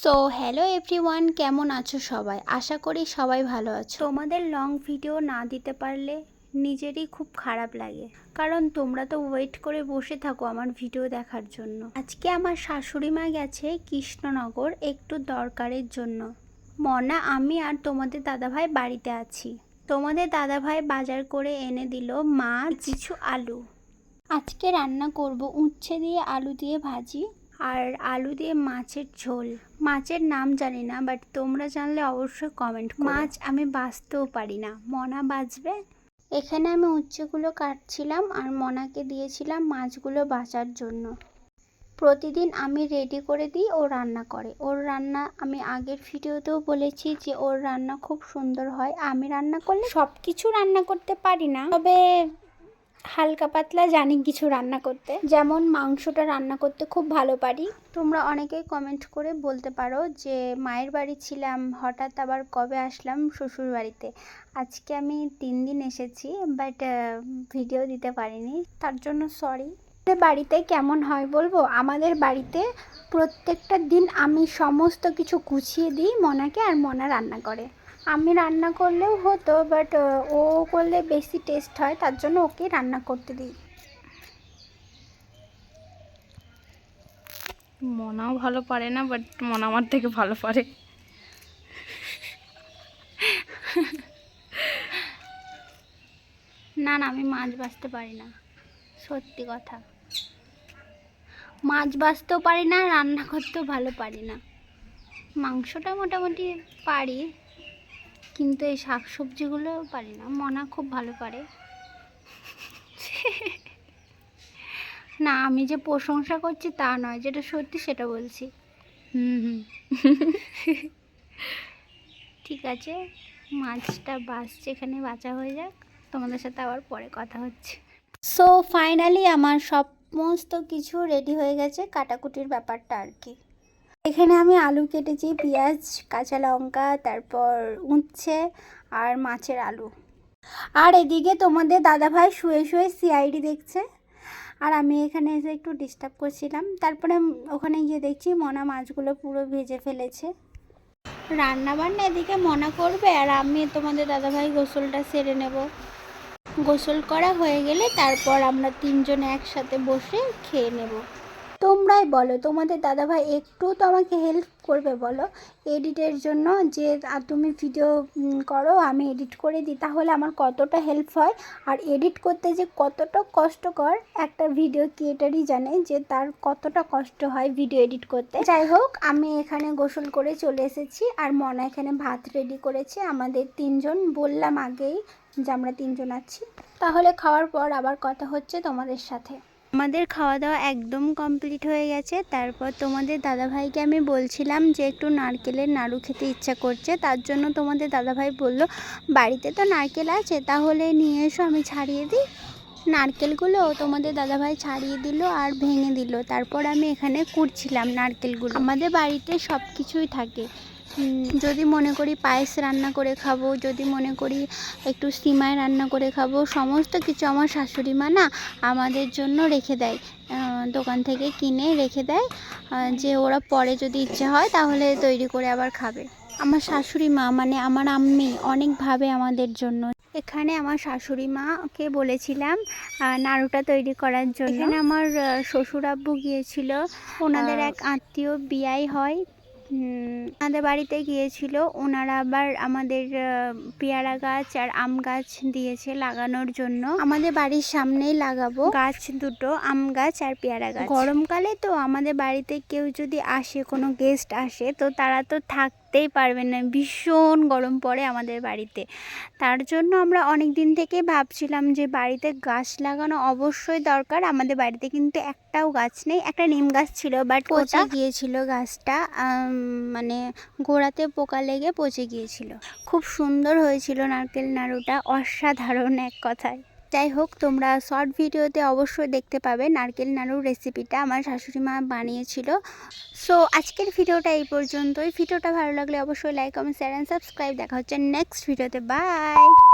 So hello everyone কেমন আছো সবাই? আশা করি সবাই ভালো আছো। তোমাদের লং ভিডিও না দিতে পারলে নিজেরই খুব খারাপ লাগে। কারণ তোমরা তো ওয়েট করে বসে থাকো আমার ভিডিও দেখার জন্য। আজকে আমার শাশুড়ি মা গেছে কৃষ্ণনগর একটু দরকারের জন্য। মনা, আমি আর তোমাদের দাদাভাই বাড়িতে আছি। তোমাদের দাদাভাই বাজার করে এনে দিল মাছ, কিছু আলু। আজকে রান্না করব উচ্ছে দিয়ে আলু দিয়ে ভাজি। আর আলু দিয়ে মাছের ঝোল। মাছের নাম জানি না বাট তোমরা জানলে অবশ্যই কমেন্ট মাছ আমি বাঁচতেও পারি না। মনা বাঁচবে? এখানে আমি উচ্ছেগুলো কাটছিলাম আর মনাকে দিয়েছিলাম মাছগুলো বাঁচার জন্য। প্রতিদিন আমি রেডি করে দিই, ও রান্না করে। ওর রান্না আমি আগের ভিডিওতেও বলেছি যে ওর রান্না খুব সুন্দর হয়। আমি রান্না করলে সব কিছু রান্না করতে পারি না। তবে হালকা পাতলা জানি কিছু রান্না করতে। যেমন মাংসটা রান্না করতে খুব ভালো পারি। তোমরা অনেকেই কমেন্ট করে বলতে পারো যে, মায়ের বাড়ি ছিলাম, হঠাৎ আবার কবে আসলাম শ্বশুর বাড়িতে। আজকে আমি তিন দিন এসেছি বাট ভিডিও দিতে পারিনি। তার জন্য সরি বাড়িতে কেমন হয় বলব? আমাদের বাড়িতে প্রত্যেকটা দিন আমি সমস্ত কিছু গুছিয়ে দিই মনাকে আর মনা রান্না করে। আমি রান্না করলেও হতো বাট ও করলে বেশি টেস্ট হয় তার জন্য ওকে রান্না করতে দিই। মনাও ভালো পারে না বাট মনা আমার থেকে ভালো পারে। না না আমি মাছ বাছতে পারি না সত্যি কথা। মাছ বাছতেও পারি না রান্না করতেও ভালো পারি না। মাংসটা মোটামুটি পারি। কিন্তু এই শাক সবজিগুলো পারি না। মনা খুব ভালো পারে। না, আমি যে প্রশংসা করছি তা নয়, যেটা সত্যি সেটা বলছি। হুম হুম। ঠিক আছে, মাছটা বাঁচছে, এখানে বাঁচা হয়ে যাক। তোমাদের সাথে আবার পরে কথা হচ্ছে। সো ফাইনালি আমার সমস্ত কিছু রেডি হয়ে গেছে, কাটাকুটির ব্যাপারটা আর কি। এখানে আমি আলু কেটেছি, পেঁয়াজ, কাঁচা লঙ্কা, তারপর উচ্ছে আর মাছের আলু। আর এদিকে তোমাদের দাদাভাই শুয়ে শুয়ে সিআইডি দেখছে। আর আমি এখানে এসে একটু ডিস্টার্ব করছিলাম। তারপরে ওখানে গিয়ে দেখছি মনা মাছগুলো পুরো ভেজে ফেলেছে। রান্না বান্না এদিকে মনা করবে আর আমি তোমাদের দাদাভাই গোসলটা সেরে নেব। গোসল করা হয়ে গেলে তারপর আমরা তিনজন একসাথে বসে খেয়ে নেব। তোমরাই বলো, তোমাদের দাদাভাই একটু তো আমাকে হেল্প করবে বলো এডিটের জন্য যে তুমি ভিডিও করো, আমি এডিট করে দিই, তাহলে আমার কতটা হেল্প হয়। আর এডিট করতে যে কতটা কষ্টকর একটা ভিডিও ক্রিয়েটারই জানে যে তার কতটা কষ্ট হয় ভিডিও এডিট করতে। যাই হোক, আমি এখানে গোসল করে চলে এসেছি, আর মনা এখানে ভাত রেডি করেছে। আমাদের তিনজন, বললাম আগেই যে আমরা তিনজন আছি। তাহলে খাওয়ার পর আবার কথা হচ্ছে তোমাদের সাথে। আমাদের খাওয়া দাওয়া একদম কমপ্লিট হয়ে গেছে। তারপর তোমাদের দাদাভাইকে আমি বলছিলাম যে, একটু নারকেলের নাড়ু খেতে ইচ্ছা করছে। তার জন্য তোমাদের দাদাভাই বলল, বাড়িতে তো নারকেল আছে, তাহলে নিয়ে এসো, আমি ছাড়িয়ে দিই। নারকেলগুলো তোমাদের দাদাভাই ছাড়িয়ে দিল আর ভেঙে দিল। তারপর আমি এখানে কুড়ছিলাম নারকেলগুলো। আমাদের বাড়িতে সব কিছুই থাকে যদি মনে করি পায়েস রান্না করে খাব, যদি মনে করি একটু সিমাই রান্না করে খাব, সমস্ত কিছু আমার শাশুড়ি মা না আমাদের জন্য রেখে দেয়। দোকান থেকে কিনে রেখে দেয়। যে ওরা পরে যদি ইচ্ছে হয় তাহলে তৈরি করে আবার খাবে। আমার শাশুড়ি মা মানে আমার আম্মি অনেকভাবে আমাদের জন্য এখানে আমার শাশুড়ি মাকে বলেছিলাম নাড়ুটা তৈরি করার জন্য। এখানে আমার আহ, শ্বশুর আব্বু গিয়েছিল। ওনাদের এক আত্মীয় বিয়াই হয়। আমাদের বাড়িতে গিয়েছিল। ওনারা আবার আমাদের পেয়ারা গাছ আর আম গাছ দিয়েছে লাগানোর জন্য। আমাদের বাড়ির সামনেই লাগাবো। গাছ দুটো আম গাছ আর পেয়ারা গাছ। গরমকালে তো আমাদের বাড়িতে কেউ যদি আসে কোনো গেস্ট আসে তো তারা তো থাকতেই পারবেন না ভীষণ গরম পড়ে আমাদের বাড়িতে। তার জন্য আমরা অনেক দিন থেকে ভাবছিলাম যে বাড়িতে গাছ লাগানো অবশ্যই দরকার। আমাদের বাড়িতে কিন্তু একটাও গাছ নেই একটা নিম গাছ ছিল বাট পচে গিয়েছিল গাছটা মানে গোড়াতে পোকা লেগে পচে গিয়েছিল। খুব সুন্দর হয়েছিল নারকেল নাড়ুটা অসাধারণ এক কথায়। যাই হোক, তোমরা শর্ট ভিডিওতে অবশ্যই দেখতে পাবে নারকেল নাড়ুর রেসিপিটা আমার শাশুড়ি মা বানিয়েছিল। সো আজকের ভিডিওটা এই পর্যন্তই। ভিডিওটা ভালো লাগলে অবশ্যই like comment share and subscribe দেখা হচ্ছে নেক্সট ভিডিওতে বাই